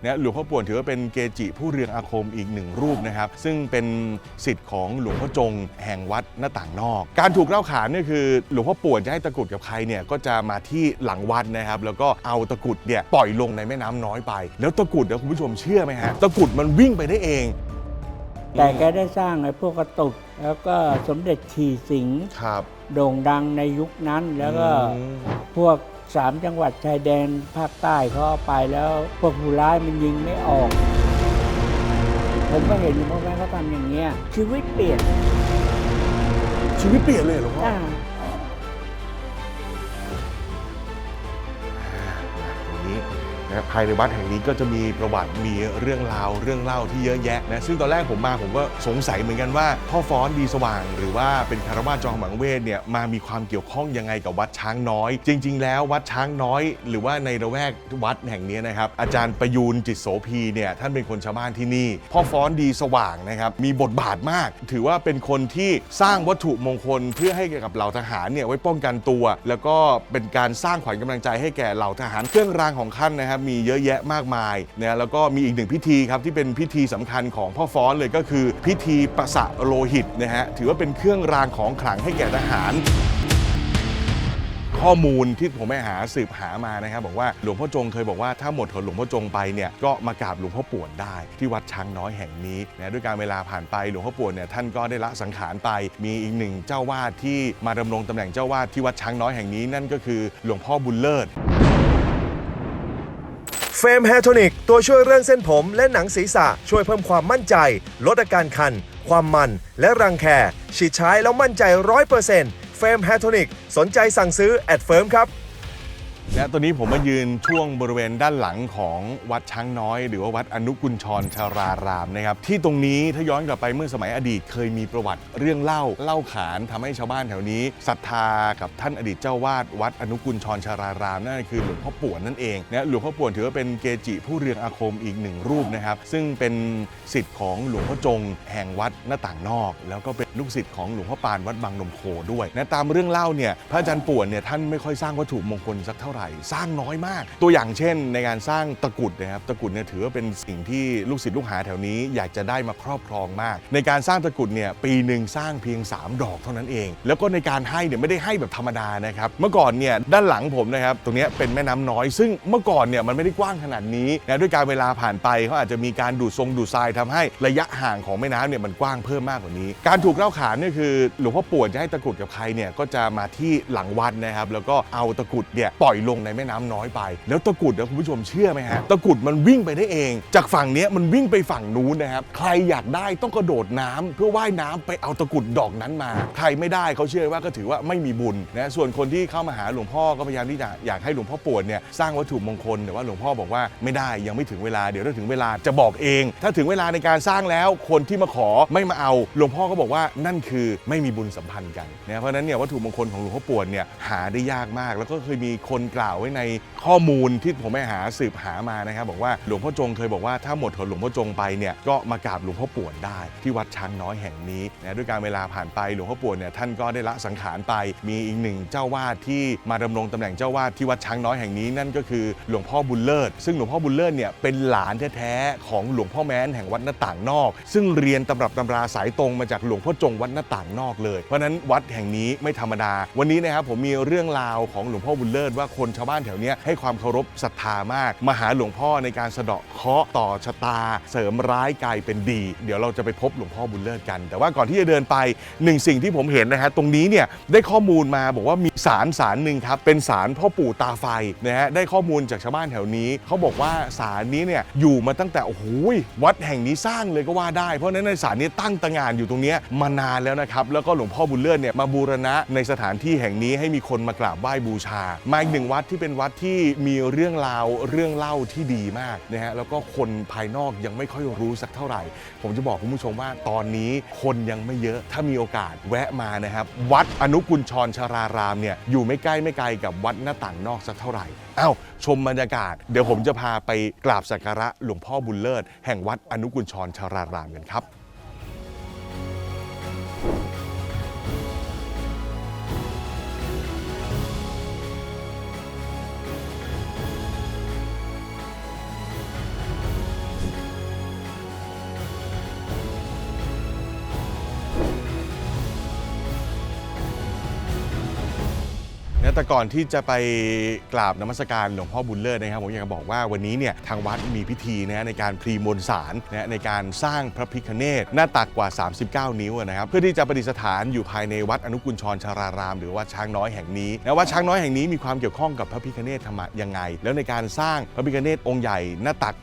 นะหลวงพ่อป่วนถือว่าเป็นเกจิผู้เรืองอาคมอีกหนึ่งรูปนะครับ ซึ่งเป็นสิทธิ์ของหลวงพ่อจง แห่งวัดหน้าต่างนอก การถูกเล่าขานเนี่ยคือ หลวงพ่อป่วนจะให้ตะกรุดกับใครเนี่ยก็จะมาที่หลังวัดนะครับ แล้วก็เอาตะกรุดเนี่ยปล่อยลงในแม่น้ำน้อยไป แล้วตะกรุดเนี่ยคุณผู้ชมเชื่อไหมฮะตะกรุดมันวิ่งไปได้เอง แต่แกได้สร้างไอ้พวกกระตุก แล้วก็สมเด็จฉี่สิงห์ครับ โด่งดังในยุคนั้นแล้วก็อืมพวก สามจังหวัดชายแดนภาคใต้เขาเอาไปแล้วพวกผู้ร้ายมันยิงไม่ออก ผมก็เห็นพ่อแม่เขาทำอย่างเงี้ยชีวิตเปลี่ยนชีวิตเปลี่ยนเลยเหรอหลวงพ่อ อ่า นะภายในวัดแห่งนี้ก็จะมีประวัติมีเรื่องราวเรื่องเล่าที่เยอะแยะนะซึ่งตอนแรกผมมาผมก็สงสัยเหมือนกันว่าพ่อฟ้อนดีสว่าง หรือว่าเป็นคารวะจอมหมังเวทเนี่ยมามีความเกี่ยวข้องยังไงกับวัดช้างน้อย จริง ๆ แล้ววัดช้างน้อย หรือว่าในระแวกวัดแห่งนี้นะครับอาจารย์ประยูนจิตโสพีเนี่ยท่านเป็นคนชาวบ้านที่นี่ พ่อฟ้อนดีสว่างนะครับมีบทบาทมาก ถือว่าเป็นคนที่สร้างวัตถุมงคลเพื่อให้กับเหล่าทหารเนี่ยไว้ป้องกันตัว แล้วก็เป็นการสร้างขวัญกำลังใจให้แก่เหล่าทหารเครื่องรางของท่านนะครับมีเยอะแยะมากมายนะแล้วก็มีอีกหนึ่งพิธีครับที่เป็นพิธีสำคัญของพ่อฟ้อนเลยก็คือ พิธีประสะโลหิตนะฮะถือว่าเป็นเครื่องรางของขลังให้แก่ทหารข้อมูลที่ผมไปหาสืบหามานะครับบอกว่าหลวงพ่อจงเคยบอกว่าถ้าหมดถนหลวงพ่อจงไปเนี่ยก็มากราบหลวงพ่อป่วนได้ ที่วัดช้างน้อยแห่งนี้นะด้วยการเวลาผ่านไปหลวงพ่อป่วนเนี่ยท่านก็ได้ละสังขารไป มีอีกหนึ่งเจ้าวาดที่มาดำรงตำแหน่งเจ้าวาดที่วัดช้างน้อยแห่งนี้นั่นก็คือหลวงพ่อบุญเลิศ เฟมแฮร์โทนิกตัวช่วยเรื่องเส้นผมและหนังศีรษะช่วยเพิ่มความมั่นใจ ลดอาการคัน ความมันและรังแค ฉีดใช้แล้วมั่นใจ 100%เฟรมแฮร์โทนิกสนใจสั่งซื้อแอดเฟิร์มครับ และตอนนี้ผมมายืนช่วงบริเวณด้านหลังของวัดช้างน้อย หรือว่าวัดอนุกุญชรชารารามนะครับที่ตรงนี้ถ้าย้อนกลับไปเมื่อสมัยอดีตเคยมีประวัติเรื่องเล่าเล่าขานทำให้ชาวบ้านแถวนี้ศรัทธากับท่านอดีตเจ้าวาดวัดอนุกุญชรชารารามนั่นคือหลวงพ่อป่วนนั่นเองนะหลวงพ่อป่วนถือว่าเป็นเกจิผู้เรืองอาคมอีกหนึ่งรูปนะครับซึ่งเป็นสิทธิ์ของหลวงพ่อจง แห่งวัดหน้าต่างนอก แล้วก็เป็นลูกศิษย์ของหลวงพ่อปานวัดบางนมโคด้วยนะตามเรื่องเล่าเนี่ยพระอาจารย์ป่วนเนี่ยท่านไม่ค่อยสร้างวัตถุมงคลสักเท่าไหร่สร้างน้อยมาก ตัวอย่างเช่น ในการสร้างตะกรุดนะครับตะกรุดเนี่ยถือว่าเป็นสิ่งที่ลูกศิษย์ลูกหาแถวนี้อยากจะได้มาครอบครองมาก ในการสร้างตะกรุดเนี่ยปีหนึ่งสร้างเพียง 3 ดอกเท่านั้นเอง แล้วก็ในการให้เนี่ยไม่ได้ให้แบบธรรมดานะครับเมื่อก่อนเนี่ยด้านหลังผมนะครับตรงนี้เป็นแม่น้ำน้อย ซึ่งเมื่อก่อนเนี่ยมันไม่ได้กว้างขนาดนี้นะด้วยการเวลาผ่านไปเขาอาจจะมีการดูดทรงดูดทรายทำให้ระยะห่างของแม่น้ำเนี่ยมันกว้างเพิ่มมากกว่านี้ การถูกเล่าขานเนี่ยคือหลวงพ่อป่วนจะให้ตะกรุดกับใครเนี่ยก็จะมาที่หลังวัดนะครับแล้วก็เอาตะกรุดเนี่ยปล่อยลงในแม่น้ำน้อยไป แล้วตะกุดนะคุณผู้ชมเชื่อไหมฮะตะกุดมันวิ่งไปได้เอง จากฝั่งนี้มันวิ่งไปฝั่งนู้นนะครับใครอยากได้ต้องกระโดดน้ำเพื่อว่ายน้ำไปเอาตะกุดดอกนั้นมา ใครไม่ได้เขาเชื่อว่าก็ถือว่าไม่มีบุญนะส่วนคนที่เข้ามาหาหลวงพ่อก็พยายามที่จะอยากให้หลวงพ่อปวนเนี่ยสร้างวัตถุมงคลแต่ว่าหลวงพ่อบอกว่าไม่ได้ยังไม่ถึงเวลาเดี๋ยวถ้าถึงเวลาจะบอกเอง ถ้าถึงเวลาในการสร้างแล้วคนที่มาขอไม่มาเอาหลวงพ่อก็บอกว่านั่นคือไม่มีบุญสัมพันธ์กันนะเพราะนั้นเนี่ยวัตถุมงคลของหลวงพ่อปวนเนี่ยหาได้ยากมาก แล้วก็เคยมีคนกล่าวไว้ในข้อมูลที่ผมไปหาสืบหามานะครับ บอกว่าหลวงพ่อจงเคยบอกว่าถ้าหมดถนหลวงพ่อจงไปเนี่ยก็มากราบหลวงพ่อป่วนได้ที่วัดช้างน้อยแห่งนี้นะด้วยการเวลาผ่านไปหลวงพ่อป่วนเนี่ยท่านก็ได้ละสังขารไป มีอีกหนึ่งเจ้าวาดที่มาดำรงตำแหน่งเจ้าวาดที่วัดช้างน้อยแห่งนี้นั่นก็คือหลวงพ่อบุญเลิศซึ่งหลวงพ่อบุญเลิศเนี่ยเป็นหลานแท้ๆของหลวงพ่อแม้นแห่งวัดหน้าต่างนอก ซึ่งเรียนตำรับตำราสายตรงมาจากหลวงพ่อจงวัดหน้าต่างนอกเลย เพราะฉะนั้นวัดแห่งนี้ไม่ธรรมดา วันนี้นะครับผมมีเรื่องราวของหลวงพ่อบุญเลิศว่าคนชาวบ้านแถวเนี้ยให้ความเคารพศรัทธามาก มาหาหลวงพ่อในการสะเดาะเคราะห์ต่อชะตา เสริมร้ายกลายเป็นดี เดี๋ยวเราจะไปพบหลวงพ่อบุญเลิศกัน แต่ว่าก่อนที่จะเดินไปหนึ่งสิ่งที่ผมเห็นนะฮะตรงนี้เนี่ยได้ข้อมูลมาบอกว่ามีศาลศาลหนึ่งครับเป็นศาลพ่อปู่ตาไฟนะฮะได้ข้อมูลจากชาวบ้านแถวนี้เขาบอกว่าศาลนี้เนี่ยอยู่มาตั้งแต่โอ้โหวัดแห่งนี้สร้างเลยก็ว่าได้ เพราะฉะนั้นในศาลนี้ตั้งตระหงานอยู่ตรงนี้มานานแล้วนะครับแล้วก็หลวงพ่อบุญเลิศเนี่ยมาบูรณะในสถานที่แห่งนี้ให้มีคนมากราบไหว้บูชา มาอีกหนึ่งวัดที่เป็นวัดที่มีเรื่องราวเรื่องเล่าที่ดีมากนะฮะแล้วก็คนภายนอกยังไม่ค่อยรู้สักเท่าไหร่ ผมจะบอกคุณผู้ชมว่าตอนนี้คนยังไม่เยอะถ้ามีโอกาสแวะมานะครับ วัดอนุกุญชรชารารามเนี่ยอยู่ไม่ใกล้ไม่ไกลกับวัดหน้าต่างนอกสักเท่าไหร่อ้าวชมบรรยากาศ เดี๋ยวผมจะพาไปกราบสักการะหลวงพ่อบุญเลิศแห่งวัดอนุกุญชรชารารามกันครับ แต่ก่อนที่จะไปกราบนมัสการหลวงพ่อบุญเลิศนะครับผมอยากจะบอกว่าวันนี้เนี่ยทางวัดมีพิธีนะในการพรีมวลสารนะในการสร้างพระพิคเนตหน้าตักกว่า 39 นิ้วนะครับเพื่อที่จะประดิษฐานอยู่ภายในวัดอนุกุลชรชาราราม หรือวัดช้างน้อยแห่งนี้นะวัดช้างน้อยแห่งนี้มีความเกี่ยวข้องกับพระพิคเนตธรรมะยังไง แล้วในการสร้างพระพิคเนตองค์ใหญ่หน้าตัก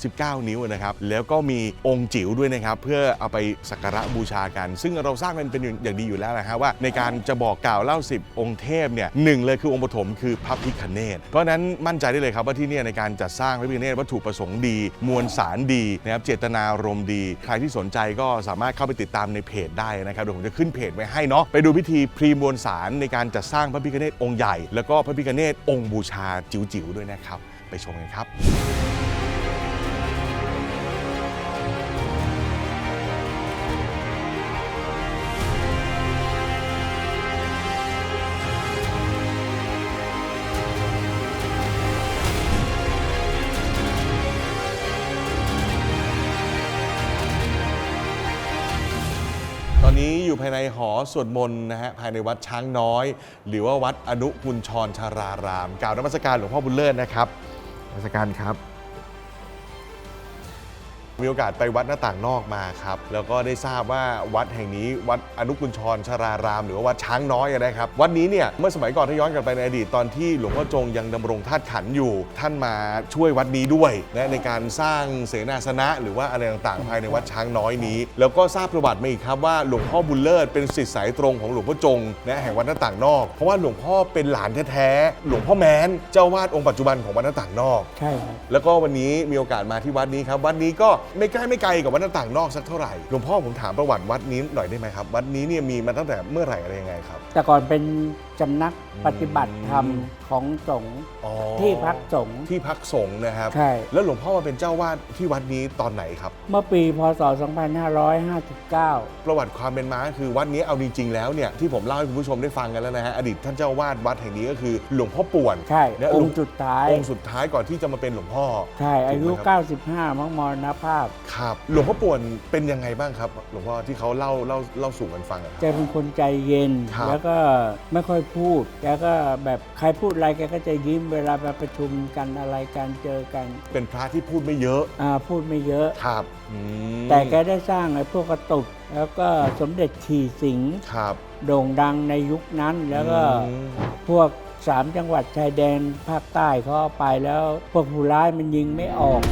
39 นิ้วนะครับแล้วก็มีองค์จิ๋วด้วยนะครับเพื่อเอาไปสักการะบูชากัน ซึ่งเราสร้างกันเป็นอย่างดีอยู่แล้วนะฮะว่า ในการจะบอกกล่าวเล่าสิบองค์เทพเนี่ยหนึ่งเลยคือองค์ปฐมคือพระพิคเนตเพราะนั้นมั่นใจได้เลยครับว่าที่นี่ในการจัดสร้างพระพิคเนตวัตถุประสงค์ดี มวลสารดีนะครับเจตนารมณ์ดี ใครที่สนใจก็สามารถเข้าไปติดตามในเพจได้นะครับเดี๋ยวผมจะขึ้นเพจไว้ให้เนาะไปดูพิธีพรีมวลสารในการจัดสร้างพระพิคเนตองค์ใหญ่ แล้วก็พระพิคเนตองค์บูชาจิ๋วๆด้วยนะครับ ไปชมกันครับ อนนี้อยู่ภายในหอสวดมนต์นะฮะภายในวัดช้างน้อย หรือว่าวัดอนุกุลชรชารารามกล่าวนมัสการหลวงพ่อบุญเลิศนะครับนมัสการครับ มีโอกาสไปวัดหน้าต่างนอกมาครับ แล้วก็ได้ทราบว่าวัดแห่งนี้วัดอนุกุลชรชาราราม หรือว่าวัดช้างน้อยนะครับ วัดนี้เนี่ยเมื่อสมัยก่อนถ้าย้อนกลับไปในอดีตตอนที่หลวงพ่อจงยังดำรงธาตุขันธ์อยู่ ท่านมาช่วยวัดนี้ด้วยนะในการสร้างเสนาสนะ หรือว่าอะไรต่างๆ ภายในวัดช้างน้อยนี้ แล้วก็ทราบประวัติมาอีกครับว่าหลวงพ่อบุญเลิศเป็นศิษย์สายตรงของหลวงพ่อจงนะแห่งวัดหน้าต่างนอก เพราะว่าหลวงพ่อเป็นหลานแท้ๆหลวงพ่อแม้นเจ้าวาดองค์ปัจจุบันของวัดหน้าต่างนอก ใช่ครับแล้วก็วันนี้มีโอกาสมาที่วัดนี้ครับวัดนี้ก็ไม่ใกล้ไม่ไกลกับวัดหน้าต่างนอกสักเท่าไหร่หลวงพ่อผมถามประวัติวัดนี้หน่อยได้ไหมครับ วัดนี้เนี่ยมีมาตั้งแต่เมื่อไหร่อะไรยังไงครับ แต่ก่อนเป็นจำนักอืมปฏิบัติธรรมของสงฆ์อ๋อที่พักสงฆ์ ที่พักสงฆ์นะครับ ใช่ แล้วหลวงพ่อมาเป็นเจ้าวาดที่วัดนี้ตอนไหนครับ เมื่อปีพศ 2559 ประวัติความเป็นมาก็คือวัดนี้เอาจริงๆแล้วเนี่ยที่ผมเล่าให้คุณผู้ชมได้ฟังกันแล้วนะฮะอดีตท่านเจ้าวาดวัดแห่งนี้ก็คือหลวงพ่อป่วน ใช่เนี่ยองค์สุดท้าย องค์สุดท้ายก่อนที่จะมาเป็นหลวงพ่อใช่อายุ ถูกไหมครับ95 มังมรณภาพ ครับหลวงพ่อป่วนเป็นยังไงบ้างครับ หลวงพ่อที่เขาเล่าเล่าเล่าสู่กันฟังอะครับแกเป็นคนใจเย็น ครับ แล้วก็ไม่ค่อยพูด แกก็แบบใครพูดอะไรแกก็จะยิ้มเวลาไปประชุมกันอะไรกันเจอกันเป็นพระที่พูดไม่เยอะอ่าพูดไม่เยอะ ครับอืมแต่แกได้สร้างไอ้พวกกระตุก แล้วก็สมเด็จฉี่สิงห์ครับโด่งดังในยุคนั้นแล้วก็อืมพวกสามจังหวัดชายแดนภาคใต้เขาเอาไปแล้ว พวกผู้ร้ายมันยิงไม่ออก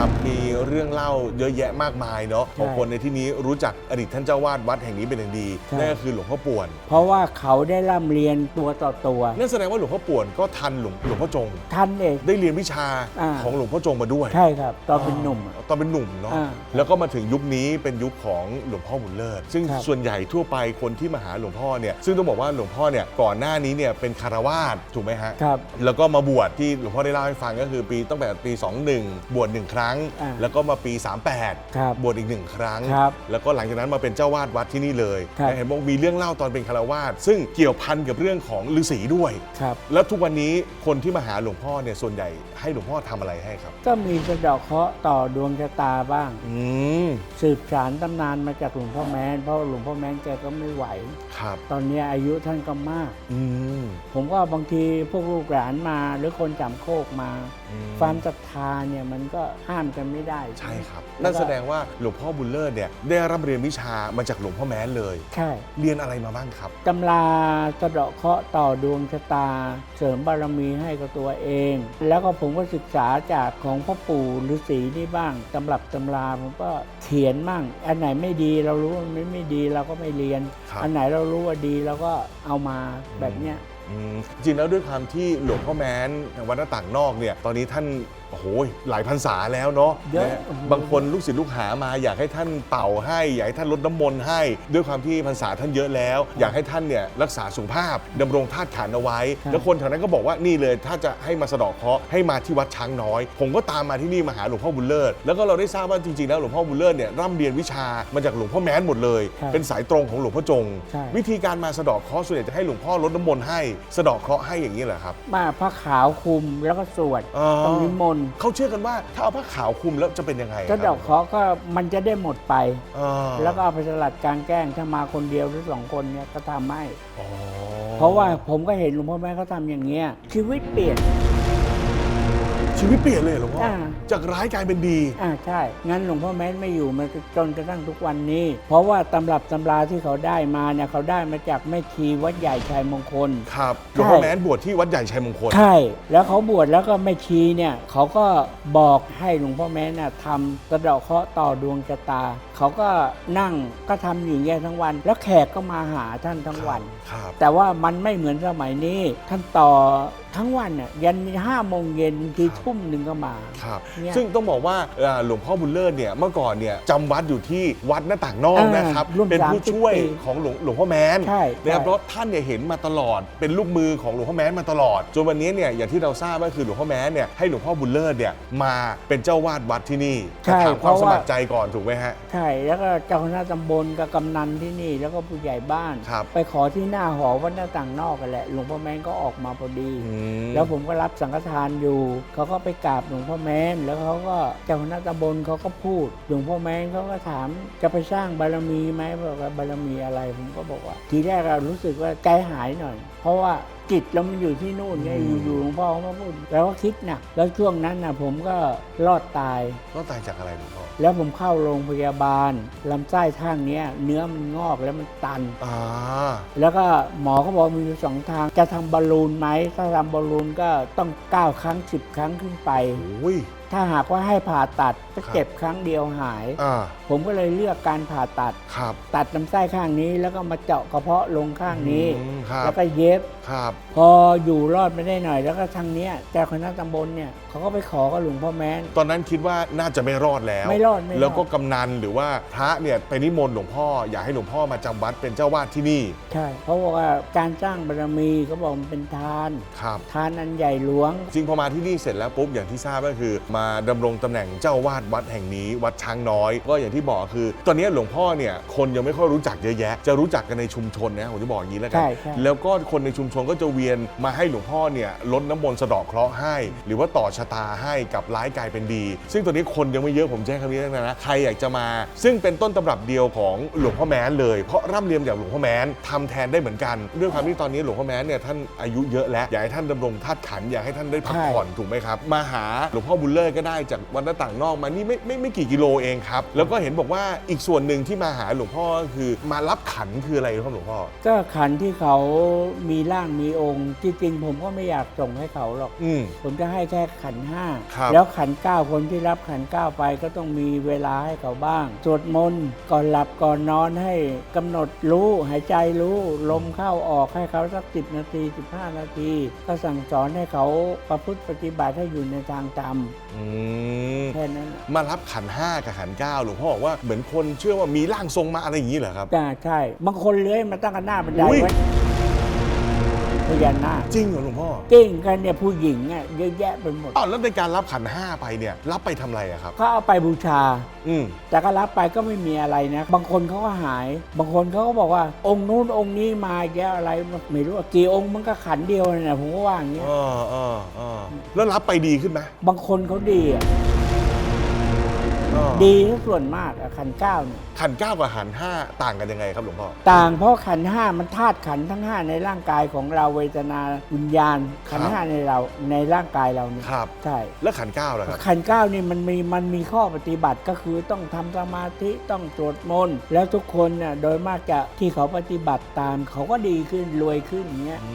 ครับ มีเรื่องเล่าเยอะแยะมากมายเนาะใช่ของคนในที่นี้รู้จักอดีตท่านเจ้าวาดวัดแห่งนี้เป็นอย่างดีใช่ นั่นก็คือหลวงพ่อป่วน เพราะว่าเขาได้ร่ำเรียนตัวต่อตัว นั่นแสดงว่าหลวงพ่อป่วนก็ทันหลวงหลวงพ่อจง ท่านเอง ได้เรียนวิชาอ่า ของหลวงพ่อจงมาด้วยใช่ครับ ตอนเป็นหนุ่มอะ ตอนเป็นหนุ่มเนาะอ่าแล้วก็มาถึงยุคนี้เป็นยุคของหลวงพ่อบุญเลิศซึ่งครับส่วนใหญ่ทั่วไปคนที่มาหาหลวงพ่อเนี่ยซึ่งต้องบอกว่าหลวงพ่อเนี่ยก่อนหน้านี้เนี่ยเป็นคารวาสถูกไหมฮะครับ แล้วก็มาบวชที่หลวงพ่อได้เล่าให้ฟังก็คือปีตั้งแต่ปี 21 บวชหนึ่งครั้งอ่าแล้วก็มาปี38ครับบวชอีกหนึ่งครั้ง ครับแล้วก็หลังจากนั้นมาเป็นเจ้าวาดวัดที่นี่เลยครับและเห็นบอกมีเรื่องเล่าตอนเป็นคารวาสซึ่งเกี่ยวพันกับเรื่องของฤาษีด้วย ครับ แล้วทุกวันนี้คนที่มาหาหลวงพ่อเนี่ยส่วนใหญ่ให้หลวงพ่อทำอะไรให้ครับ ก็มีสะเดอกเคราะห์ต่อดวงชะตาบ้าง อืมสืบสารตำนานมาจากหลวงพ่อแม้นเพราะหลวงพ่อแม้นแกก็ไม่ไหว ครับ ตอนนี้อายุท่านก็มาก อืมผมว่าบางทีพวกลูกหลานมาหรือคนจำโคกมาอืม ความศรัทธาเนี่ยมันก็ห้ามกันไม่ได้ ใช่ครับแล้นั่วนก็แสดงว่าหลวงพ่อบุญเลิศเนี่ยได้รับเรียนวิชามาจากหลวงพ่อแม้นเลย ใช่เรียนอะไรมาบ้างครับตำราสะเดาะเคราะห์ต่อดวงชะตา เสริมบารมีให้กับตัวเอง แล้วก็ผมก็ศึกษาจากของพ่อปู่ฤาษีนี่บ้างตำรับตำราผมก็เขียนมั่ง อันไหนไม่ดีเรารู้ว่ามันไม่ดีเราก็ไม่เรียน ครับ อันไหนเรารู้ว่าดีเราก็เอามาแบบเนี้ยอืม จริงแล้วด้วยความที่หลวงพ่อแม้นวัดหน้าต่างนอกเนี่ยตอนนี้ท่าน โอ้โหหลายพรรษาแล้วเนาะเยอะนฮบางคนลูกศิษย์ลูกหามาอยากให้ท่านเป่าให้ อยากให้ท่านลดน้ำมนต์ให้ ด้วยความที่พรรษาท่านเยอะแล้ว อยากให้ท่านเนี่ยรักษาสุขภาพดำรงธาตุขันธ์เอาไว้ แล้วคนแถวนั้นก็บอกว่านี่เลยถ้าจะให้มาสะเดอกเคราะห์ให้มาที่วัดช้างน้อย ผมก็ตามมาที่นี่มาหาหลวงพ่อบุญเลิศแล้วก็เราได้ทราบว่าจริงๆแล้วหลวงพ่อบุญเลิศเนี่ยร่ำเรียนวิชามาจากหลวงพ่อแม้นหมดเลยใช่เป็นสายตรงของหลวงพ่อจง ใช่ วิธีการมาสะเดอกเคราะห์ส่วนใหญ่จะให้หลวงพ่อลดน้ำมนต์ให้สะเดอกเคราะห์ให้อย่างนี้เหรอครับ มาผ้าขาวคลุมแล้วก็สวดอ๋อ ต้องนิมนต์เขาเชื่อกันว่าถ้าเอาผ้าขาวคลุมแล้วจะเป็นยังไงสะเดาะเคราะห์ก็มันจะได้หมดไปอ่าแล้วก็เอาไปสลัดกลางแกล้งถ้ามาคนเดียวหรือสองคนเนี่ยก็ทำให้อ๋อเพราะว่าผมก็เห็นหลวงพ่อแม่เขาทำอย่างเงี้ยชีวิตเปลี่ยน ชีวิตเปลี่ยนเลยเหรอหลวงพ่ออ่าจากร้ายกลายเป็นดี อ่าใช่ งั้นหลวงพ่อแม้นไม่อยู่มาจนกระทั่งทุกวันนี้ เพราะว่าตำรับตำราที่เขาได้มาเนี่ยเขาได้มาจากแม่ชีวัดใหญ่ชัยมงคล ครับหลวงพ่อแม้นบวชที่วัดใหญ่ชัยมงคล ใช่ แล้วเขาบวชแล้วก็แม่ชีเนี่ยเขาก็บอกให้หลวงพ่อแม้นน่ะทำกระเดาะเคราะห์ต่อดวงชะตา เขาก็นั่งก็ทำอยู่อย่างเงี้ยทั้งวัน แล้วแขกก็มาหาท่านทั้งวันครับแต่ว่ามันไม่เหมือนสมัยนี้ ท่านต่อทั้งวันน่ะยันห้าโมงเย็นบางทีทุ่มหนึ่งก็มาครับเนี่ยซึ่งต้องบอกว่าเอ่อหลวงพ่อบุญเลิศเนี่ยเมื่อก่อนเนี่ยจำวัดอยู่ที่วัดหน้าต่างนอกอ่านนะครับร่วมเป็นผู้30ช่วยปีของหลวงหลวงพ่อแม้นใช่นะครับใช่เพราะท่านเนี่ยเห็นมาตลอด เป็นลูกมือของหลวงพ่อแม้นมาตลอดจนวันนี้เนี่ยอย่างที่เราทราบก็คือหลวงพ่อแม้นเนี่ยให้หลวงพ่อบุญเลิศเนี่ยมาเป็นเจ้าวาดวัดที่นี่ใช่ถามความเพสราะว่ามัครใจก่อนถูกไหมฮะใช่แล้วก็เจ้าคณะตำบลกับกำนันที่นี่ แล้วก็ผู้ใหญ่บ้าน ครับ ไปขอที่หน้าหอวัดหน้าต่างนอกกันแหละหลวงพ่อแม้นก็ออกมาพอดี อืมแล้วผมก็รับสังฆทานอยู่เขาก็ไปกราบหลวงพ่อแม้น แล้วเขาก็เจ้าคณะตำบลเขาก็พูด หลวงพ่อแม้นเขาก็ถามจะไปสร้างบารมีไหมบอกว่าบารมีอะไร ผมก็บอกว่า ทีแรกเรารู้สึกว่าใจหายหน่อย เพราะว่า จิตเรามันอยู่ที่นู่นไงอยู่ๆหลวงพ่อเขามาพูดแล้วก็คิดหนักแล้วช่วงนั้นนะผมก็รอดตาย ก็ตายจากอะไรหลวงพ่อแล้วผมเข้าโรงพยาบาลลำไส้ข้างเนี้ย เนื้อมันงอกแล้วมันตัน อ่าแล้วก็หมอเขาบอกมีอยู่สองทาง จะทำบอลลูนไหม ถ้าทำบอลลูนก็ต้อง 9 ครั้ง 10 ครั้งขึ้นไป โอ้ย ถ้าหากว่าให้ผ่าตัดจะครับเจ็บครั้งเดียวหาย อ่าผมก็เลยเลือกการผ่าตัด ครับ ตัดลำไส้ข้างนี้แล้วก็มาเจาะกระเพาะลงข้างนี้ อืมครับ แล้วก็เย็บ ครับ พออยู่รอดไม่ได้หน่อย แล้วก็ทางเนี้ยเจ้าคณะตำบลเนี่ยเขาก็ไปขอกับหลวงพ่อแม้น ตอนนั้นคิดว่าน่าจะไม่รอดแล้วไม่รอดไม่รอด แล้วก็กำนันหรือว่าพระเนี่ยไปนิมนต์หลวงพ่อ อยากให้หลวงพ่อมาจำวัดเป็นเจ้าวาดที่นี่ใช่เพราะว่าการสร้างบารมีเขาบอกมันเป็นทาน ครับ ทานอันใหญ่หลวง จริงพอมาที่นี่เสร็จแล้วปุ๊บอย่างที่ทราบก็คือ มาดำรงตำแหน่งเจ้าวาดวัดแห่งนี้ วัดช้างน้อย ก็อย่างที่บอกคือ ตอนนี้หลวงพ่อเนี่ยคนยังไม่ค่อยรู้จักเยอะแยะ จะรู้จักกันในชุมชนนะผมจะบอกอย่างนี้แล้วกัใช่ใช่ แล้วก็คนในชุมชนก็จะเวียนมาให้หลวงพ่อเนี่ยลดน้ำมนต์สะเดอกเคราะห์ให้ หรือว่าต่อชะตาให้กับร้ายกลายเป็นดี ซึ่งตอนนี้คนยังไม่เยอะผมแจ้งคำนี้นะนะใครอยากจะมา ซึ่งเป็นต้นตำรับเดียวของหลวงพ่อแม้นเลยเพราะร่ำเรียนจากหลวงพ่อแม้นทำแทนได้เหมือนกันด้วยความที่ตอนนี้หลวงพ่อแม้นเนี่ยท่านอายุเยอะแล้วอยากให้ท่านดำรงธาตุขันธ์อยากให้ท่านได้พักใช่ผ่อนถูกไหมครับมาหาหลวงพ่อบุญเลิศก็ได้จากวัดหน้าต่างนอกมานี่ไม่ไม่ไม่กี่กิโลเองครับแล้วก็เห็นบอกว่าอีกส่วนหนึ่งที่มาหาหลวงพ่อก็คือมารับขันคืออะไรครับหลวงพ่อ ก็ขันที่เขามีร่างมีองค์ จริงๆผมก็ไม่อยากส่งให้เขาหรอก อืมผมจะให้แค่ขันห้าครับแล้วขันเก้าคนที่รับขันเก้าไปก็ต้องมีเวลาให้เขาบ้าง สวดมนต์ก่อนหลับก่อนนอนให้กำหนดรู้หายใจรู้ลมเข้าออกให้เขาสักสินาที15นาที ก็สั่งสอนให้เขาประพฤติปฏิบัติให้อยู่ในทางธรรมอืมแค่นั้นน่ะมารับขันห้ากับขันเก้าหลวงพ่อบอกว่าเหมือนคนเชื่อว่ามีร่างทรงมาอะไรอย่างนี้เหรอครับ จ้าใช่บางคนเลื้อยมาตั้งกันหน้าบันไดอุ๊ย ไว้ พญานาคจริงเหรอหลวงพ่อเก่งกันเนี่ยผู้หญิงอะเยอะแยะไปหมดอ้าวแล้วในการรับขันห้าไปเนี่ย รับไปทำอะไรอะครับก็เอาไปบูชา อืมแต่ก็รับไปก็ไม่มีอะไรนะ บางคนเขาก็หาย บางคนเขาก็บอกว่า องค์นู้นองค์นี้มาแกอะไรไม่รู้ว่ากี่องค์มันก็ขันเดียวนั่นแหละผมก็ว่าอย่างเงี้ย เออเออเออแล้วรับไปดีขึ้นไหมบางคนเขาดีอะเออ ดีถ้าส่วนมากอะขันเก้าเนี่ยขันเก้ากับขันห้าต่างกันยังไงครับหลวงพ่อ ต่างเพราะขันห้ามันธาตุขันทั้งห้าในร่างกายของเราเวทนาวิญญาณ ขันครับห้าในเราในร่างกายเราเนี่ยครับ ใช่แล้วขันเก้าล่ะครับขันเก้านี่มันมีมันมีข้อปฏิบัติก็คือต้องทำสมาธิต้องสวดมนต์แล้วทุกคนน่ะโดยมากจะที่เขาปฏิบัติตามเขาก็ดีขึ้นรวยขึ้นอย่างเงี้ยอื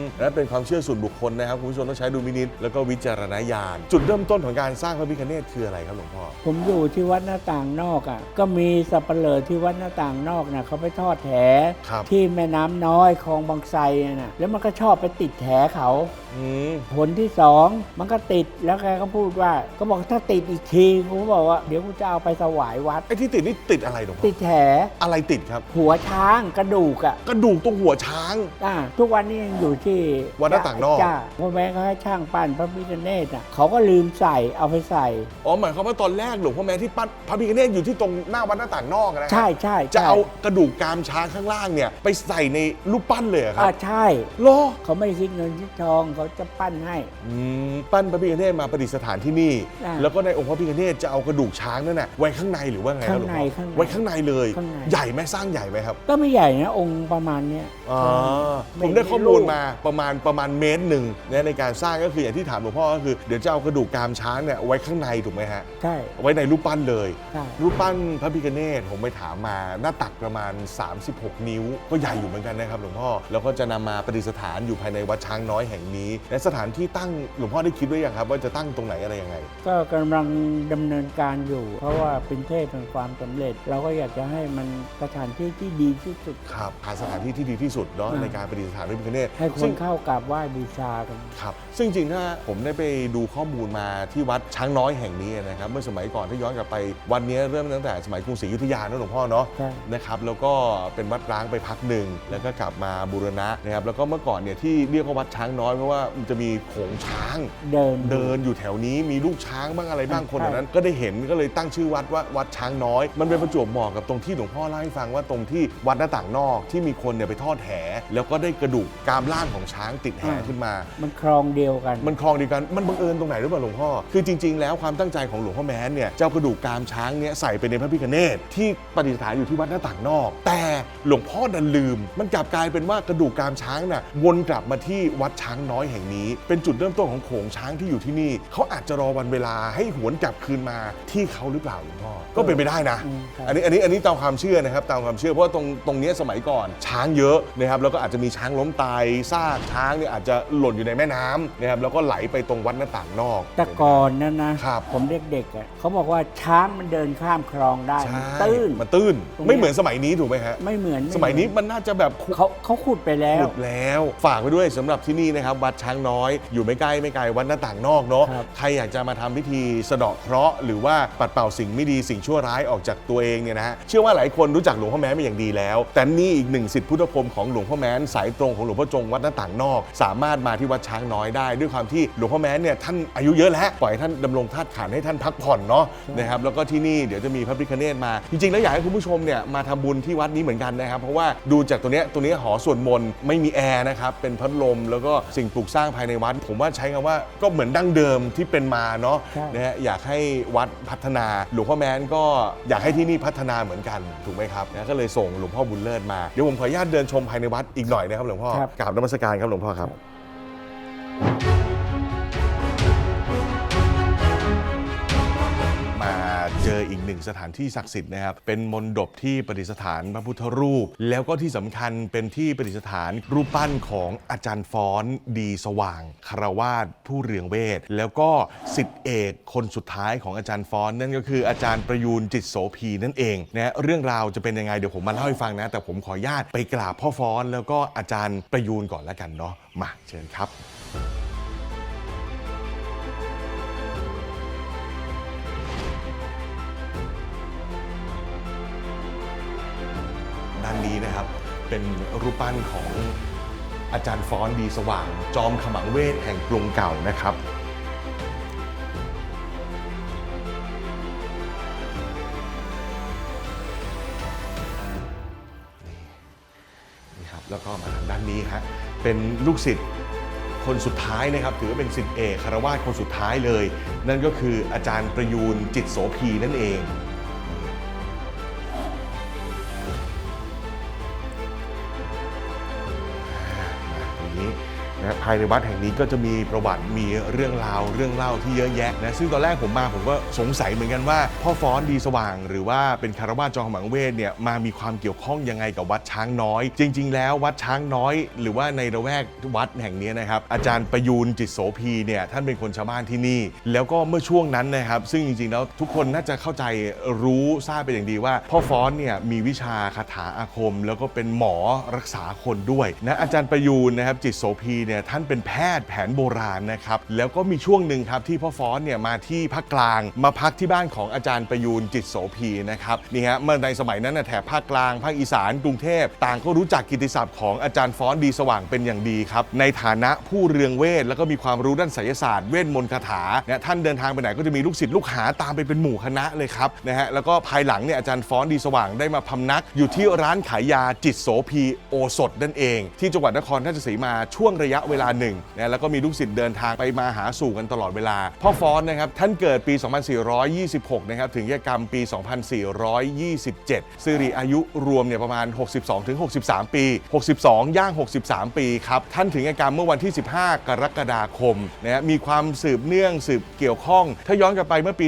มและเป็นความเชื่อส่วนบุคคลนะครับคุณผู้ชมต้องใช้ดูมินิจแล้วก็วิจารณญาณ จุดเริ่มต้นของการสร้างพระพิฆเนศคืออะไรครับหลวงพ่อผมอยู่ที่วัดหน้าต่างนอกอะก็มีสับเปลือที่วัดหน้าต่างนอกน่ะเขาไปทอดแหครับ ที่แม่น้ำน้อยคลองบางไทรน่ะแล้วมันก็ชอบไปติดแหเขาอืมผลที่สองมันก็ติดแล้วแกก็พูดว่า ก็บอกถ้าติดอีกทีกูก็บอกว่าเดี๋ยวกูจะเอาไปถวายวัด ไอ้ที่ติดนี่ติดอะไรหลวงพ่ติอดแหอะไรติดครับ หัวช้างกระดูกอะกระดูกตรงหัวช้าง อ่าทุกวันนี้ยังอยู่ที่วัดหน้าต่างนอก จ้าพ่อแม่เขาให้ช่างปั้นพระพิฆเนศอะเขาก็ลืมใส่เอาไปใส่ อ๋อหมายความว่าตอนแรกหลวงพ่อแม่ที่ปั้นพระพิฆเนศอยู่ที่ตรงหน้าวัดหน้าต่างางนอกนะฮะใช่ใช่จะใช่เอากระดูกกรามช้างข้างล่างเนี่ย ไปใส่ในรูปปั้นเลยเหรอครัอ่าบใช่ เหรอ เขาไม่คิดเงินคิดทองเขาจะปั้นให้ อืมปั้นพระพิฆเนศมาประดิษฐานที่นี่ อ่าแล้วก็ในองค์พระพิฆเนศจะเอากระดูกช้างนั่นน่ะไว้ข้างในหรือว่าไงครับหลวงพ่อข้างในไว้ข้างในเลย ข้างใน ใหญ่ไหมสร้างใหญ่ไหมครับก็ไม่ใหญ่นะองค์ประมาณเนี้ยอ๋อไม่ผมได้ข้อมูลไม่รู้มาประมาณประมาณเมตรหนึ่งเนี่ยในการสร้างก็คืออย่างที่ถามหลวงพ่อก็คือเดี๋ยวจะเอากระดูกกรามช้างเนี่ยไว้ข้างในถูกไหมฮะใช่ไว้ในรูปปั้นเลย ใช่รูปปั้นพระพิฆเนศผมไปถามมาหน้าตักประมาณ 36 นิ้ว ก็ใหญ่อยู่เหมือนกันนะครับหลวงพ่อ แล้วก็จะนำมาประดิษฐานอยู่ภายในวัดช้างน้อยแห่งนี้และสถานที่ตั้งหลวงพ่อได้คิดไว้ยังครับ ว่าจะตั้งตรงไหนอะไรยังไง ก็กำลังดำเนินการอยู่ เพราะว่าเป็นเทพแห่งความสำเร็จ เราก็อยากจะให้มันสถานที่ที่ดีที่สุด ครับหาสถานที่ที่ดีที่สุดเนาะอ่า ในการประดิษฐานพระพิฆเนศให้คซึ่นง เข้ากราบไหว้บูชากัน ครับซึ่งจริงๆถ้าผมได้ไปดูข้อมูลมาที่วัดช้างน้อยแห่งนี้นะครับเมื่อสมัยก่อนถ้าย้อนกลับไปวันนี้เริ่มตั้งแต่สมัยกรุงศรีอยุธยานะหลวงพ่อเนาะใช่ นะครับแล้วก็เป็นวัดร้างไปพักหนึ่งแล้วก็กลับมาบูรณะนะครับแล้วก็เมื่อก่อนเนี่ยที่เรียกว่าวัดช้างน้อยเพราะว่ามันจะมีโขงช้าง เดินเดินอยู่แถวนี้มีลูกช้างบ้างอะไรบ้างใช่คนเหล่านั้น ก็ได้เห็นก็เลยตั้งชื่อวัดว่าวัดช้างน้อย มันเป็นประจวบเหมาะกับตรงที่หลวงพ่อเล่าให้ฟังว่าตรงที่วัดหน้าต่างนอกที่มีคนเนี่ยไปทอดแห แล้วก็ได้กระดูกกรามล่างของช้างติดแหขึ้นมา มันคลองเดียวกัน มันคลองเดียวกันมันบังเอิญตรงไหนหรือเปล่าหลวงพ่อคือจริง ๆ แล้วความตั้งใจของหลวงพ่อแม้นเนี่ยเจ้ากระดูกกรามช้างเนี่ยใส่ไปในพระพิฆเนศที่ประดิษฐานอยู่ที่วัดหน้าต่างนอก แต่หลวงพ่อดันลืม มันกลับกลายเป็นว่ากระดูกกรามช้างน่ะวนกลับมาที่วัดช้างน้อยแห่งนี้ เป็นจุดเริ่มต้นของโขงช้างที่อยู่ที่นี่ เขาอาจจะรอวันเวลาให้หวนกลับคืนมาที่เขาหรือเปล่าหลวงพ่อก็เป็นไปได้นะอืมครับอันนี้อันนี้อันนี้ตามความเชื่อนะครับ ตามความเชื่อเพราะว่าตรงตรงเนี้ยสมัยก่อน ช้างเยอะนะครับแล้วก็อาจจะมีช้างล้มตายซากช้างเนี่ยอาจจะหล่นอยู่ในแม่น้ำนะครับแล้วก็ไหลไปตรงวัดหน้าต่างนอก แต่ก่อนนั้นนะครับ ผมเด็กๆอะเขาบอกว่าช้างมันเดินข้ามคลองได้ใช่มันตื้น มันตื้นตรงเนี้ย ไม่เหมือนสมัยนี้ถูกไหมฮะไม่เหมือนไสมัยนี้มันน่าจะแบบขุดเขาเขาขุดไปแล้วแล้ว ฝากไว้ด้วยสำหรับที่นี่นะครับวัดช้างน้อย อยู่ไม่ใกล้ไม่ไกลวัดหน้าต่างนอกเนาะครับ ใครอยากจะมาทำพิธีสะเดาะเคราะห์หรือว่าปัดเป่าสิ่งไม่ดีสิ่งชั่วร้ายออกจากตัวเองเนี่ยนะฮะเชื่อว่าหลายคนรู้จักหลวงพ่อแม้เป็นอย่างดีแล้ว แต่นี่อีกหนึ่งสิทธิพุทธพรหมของหลวงพ่อแม้นสายตรงของหลวงพ่อจงวัดหน้าต่างนอก สามารถมาที่วัดช้างน้อยได้ ด้วยความที่หลวงพ่อแม้นเนี่ยท่านอายุเยอะแล้วปล่อยให้ท่านดำรงธาตุขันธ์ให้ท่านพักผ่อนเนาะนะครับแล้วก็ที่นี่เดี๋ยวจะมีพระพิฆเนศมา จริงๆแล้วอยากให้คุณผู้ชมเนี่ยมาทำบุญที่วัดนี้เหมือนกันนะครับเพราะว่าดูจากตัวเนี้ยตัวเนี้ยหอส่วนมนต์ไม่มีแอร์นะครับเป็นพัดลมแล้วก็สิ่งปลูกสร้างภายในวัด ผมว่าใช้คำว่าก็เหมือนดั้งเดิมที่เป็นมาเนาะใช่ นะฮะอยากให้วัดพัฒนาหลวงพ่อแม้นก็อยากให้ที่นี่พัฒนาเหมือนกันถูกไหมครับนะก็เลยส่งหลวงพ่อบุญเลิศมาเดี๋ยวผมขออนุญาตเดินชมภายในวัดอีกหน่อยนะครับหลวงพ่อครับ กราบนมัสการครับหลวงพ่อครับ เจออีกหนึ่งสถานที่ศักดิ์สิทธิ์นะครับ เป็นมณฑปที่ประดิษฐานพระพุทธรูป แล้วก็ที่สำคัญเป็นที่ประดิษฐานรูปปั้นของอาจารย์ฟ้อนดีสว่างคารวาสผู้เรืองเวท แล้วก็สิทธิเอกคนสุดท้ายของอาจารย์ฟ้อนนั่นก็คืออาจารย์ประยูนจิตโสพีนั่นเองนะเรื่องราวจะเป็นยังไงเดี๋ยวผมมาเล่าให้ฟังนะ แต่ผมขออนุญาตไปกราบพ่อฟ้อน แล้วก็อาจารย์ประยูนก่อนแล้วกันเนาะมาเชิญครับ ด้านนี้นะครับ เป็นรูปปั้นของอาจารย์ฟ้อนดีสว่าง จอมขมังเวทแห่งกรุงเก่านะครับ นี่ครับ แล้วก็มาทางด้านนี้ฮะเป็นลูกศิษย์คนสุดท้ายนะครับ ถือว่าเป็นศิษย์เอกคารวาสคนสุดท้ายเลย นั่นก็คืออาจารย์ประยูนจิตโสพีนั่นเอง นี้นะภายในวัดแห่งนี้ก็จะมีประวัติมีเรื่องราวเรื่องเล่าที่เยอะแยะนะซึ่งตอนแรกผมมาผมก็สงสัยเหมือนกันว่า พ่อฟ้อนดีสว่าง หรือว่าเป็นคารวาสจอมขมังเวทเนี่ยมามีความเกี่ยวข้องยังไงกับวัดช้างน้อย จริง ๆ แล้ววัดช้างน้อย หรือว่าในระแวกวัดแห่งนี้นะครับอาจารย์ประยูนจิตโสพีเนี่ยท่านเป็นคนชาวบ้านที่นี่ แล้วก็เมื่อช่วงนั้นนะครับ ซึ่งจริงๆแล้วทุกคนน่าจะเข้าใจรู้ทราบเป็นอย่างดีว่า พ่อฟ้อนเนี่ยมีวิชาคาถาอาคม แล้วก็เป็นหมอรักษาคนด้วยนะอาจารย์ประยูนนะครับจิตโสพีเนี่ยท่านานเป็นแพทย์แผนโบราณนะครับ แล้วก็มีช่วงหนึ่งครับที่พ่อฟ้อนเนี่ยมาที่ภาคกลาง มาพักที่บ้านของอาจารย์ประยูนจิตโสภีนะครับนี่ฮะเมื่อในสมัยนั้นนะแถบภาคกลาง ภาคอีสานกรุงเทพต่างก็รู้จักกิติศัพท์ของอาจารย์ฟ้อนดีสว่างเป็นอย่างดีครับในฐานะผู้เรืองเวท แล้วก็มีความรู้ด้านไสยศาสตร์เวทมนต์คาถาเนี่ยท่านเดินทางไปไหนก็จะมีลูกศิษย์ลูกหาตามไปเป็นหมู่คณะเลยครับนะฮะแล้วก็ภายหลังเนี่ยอาจารย์ฟ้อนดีสว่างได้มาพำนัก อยู่ที่ร้านขายยาจิตโสพีโอสถนั่นเอง ที่จังหวัดนครราชสีมาช่วงระยะเวลาหนึ่งนะแล้วก็มีลูกศิษย์เดินทางไปมาหาสู่กันตลอดเวลา พ่อฟ้อนนะครับท่านเกิดปี 2426 นะครับถึงแยกรรมปี 2427สิริอายุรวมเนี่ยประมาณ 62-63 ปี 62 ย่าง 63 ปีครับท่านถึงแยกรรมเมื่อวันที่ 15 กรกฎาคมนะฮะมีความสืบเนื่องสืบเกี่ยวข้อง ถ้าย้อนกลับไปเมื่อปี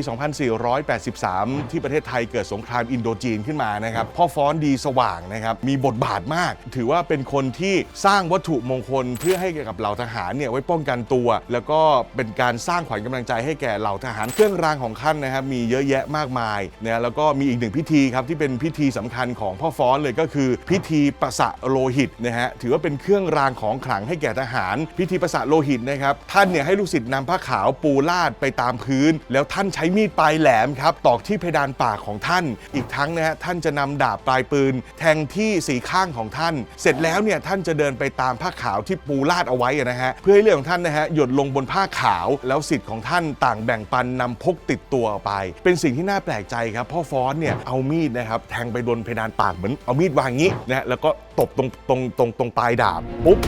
2483 ที่ประเทศไทยเกิดสงครามอินโดจีนขึ้นมานะครับพ่อฟ้อนดีสว่างนะครับมีบทบาทมาก ถือว่าเป็นคนที่สร้างวัตถุมงคลเพื่อให้กับเหล่าทหารเนี่ยไว้ป้องกันตัว แล้วก็เป็นการสร้างขวัญกำลังใจให้แก่เหล่าทหารเครื่องรางของท่านนะครับมีเยอะแยะมากมายนะแล้วก็มีอีกหนึ่งพิธีครับที่เป็นพิธีสำคัญของพ่อฟ้อนเลยก็คือ พิธีประสะโลหิตนะฮะถือว่าเป็นเครื่องรางของขลังให้แก่ทหาร พิธีประสะโลหิตนะครับท่านเนี่ยให้ลูกศิษย์นำผ้าขาวปูลาดไปตามพื้น แล้วท่านใช้มีดปลายแหลมครับตอกที่เพดานปากของท่าน อีกทั้งนะฮะท่านจะนำดาบปลายปืน แทงที่สีข้างของท่าน เสร็จแล้วเนี่ยท่านจะเดินไปตามผ้าขาวที่ปูลาดเอาไว้นะฮะเพื่อให้เลือดของท่านนะฮะหยดลงบนผ้าขาว แล้วสิทธิ์ของท่านต่างแบ่งปันนำพกติดตัวไป เป็นสิ่งที่น่าแปลกใจครับพ่อฟอนเนี่ยเอามีดนะครับแทงไปโดนเพดานปากเหมือนเอามีดวางงี้นะฮะแล้วก็ตบตรงตรงตรงตรงปลายดาบปุ๊บ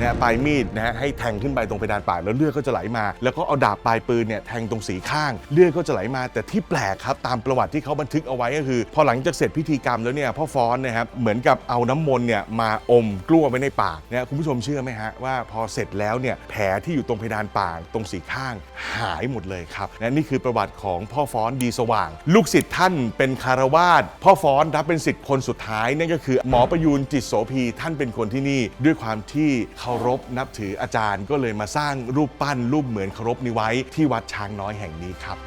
นะปลายมีดนะฮะให้แทงขึ้นไปตรงเพดานปากแล้วเลือดก็จะไหลมา แล้วก็เอาดาบปลายปืนเนี่ยแทงตรงสีข้าง เลือดก็จะไหลมา แต่ที่แปลกครับตามประวัติที่เขาบันทึกเอาไว้ก็คือ พอหลังจากเสร็จพิธีกรรมแล้วเนี่ยพ่อฟ้อนนะครับเหมือนกับเอาน้ำมนต์เนี่ยมาอมกลั้วไว้ในปากนะคุณผู้ชมเชื่อไหมฮะว่าพอเสร็จแล้วเนี่ยแผลที่อยู่ตรงเพดานปากตรงสีข้างหายหมดเลยครับนะนี่คือประวัติของพ่อฟ้อนดีสว่าง ลูกศิษย์ท่านเป็นคารวาสพ่อฟ้อนรับเป็นศิษย์คนสุดท้ายนั่นก็คือ หมอประยูนจิตโสภีท่านเป็นคนที่นี่ด้วยความที่เคารพนับถืออาจารย์ก็เลยมาสร้างรูปปั้นรูปเหมือนเคารพนี้ไว้ที่วัดช้างน้อยแห่งนี้ครับ